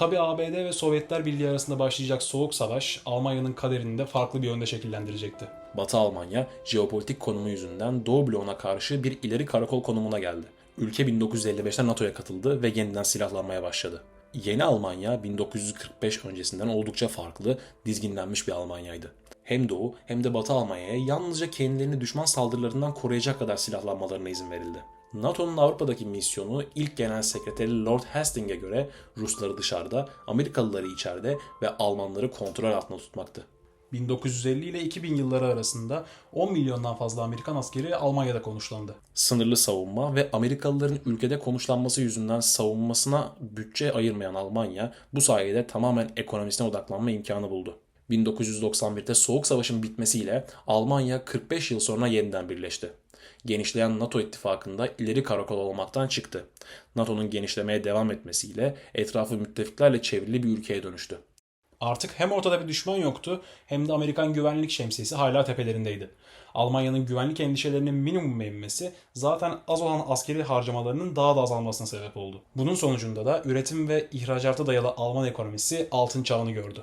Tabi ABD ve Sovyetler Birliği arasında başlayacak soğuk savaş Almanya'nın kaderini de farklı bir yönde şekillendirecekti. Batı Almanya jeopolitik konumu yüzünden Doğu bloğuna karşı bir ileri karakol konumuna geldi. Ülke 1955'te NATO'ya katıldı ve yeniden silahlanmaya başladı. Yeni Almanya 1945 öncesinden oldukça farklı, dizginlenmiş bir Almanya'ydı. Hem Doğu hem de Batı Almanya'ya yalnızca kendilerini düşman saldırılarından koruyacak kadar silahlanmalarına izin verildi. NATO'nun Avrupa'daki misyonu ilk genel sekreteri Lord Hastings'e göre Rusları dışarıda, Amerikalıları içeride ve Almanları kontrol altında tutmaktı. 1950 ile 2000 yılları arasında 10 milyondan fazla Amerikan askeri Almanya'da konuşlandı. Sınırlı savunma ve Amerikalıların ülkede konuşlanması yüzünden savunmasına bütçe ayırmayan Almanya bu sayede tamamen ekonomisine odaklanma imkanı buldu. 1991'te Soğuk Savaş'ın bitmesiyle Almanya 45 yıl sonra yeniden birleşti. Genişleyen NATO ittifakında ileri karakol olmaktan çıktı. NATO'nun genişlemeye devam etmesiyle etrafı müttefiklerle çevrili bir ülkeye dönüştü. Artık hem ortada bir düşman yoktu hem de Amerikan güvenlik şemsiyesi hala tepelerindeydi. Almanya'nın güvenlik endişelerinin minimuma inmesi zaten az olan askeri harcamalarının daha da azalmasına sebep oldu. Bunun sonucunda da üretim ve ihracata dayalı Alman ekonomisi altın çağını gördü.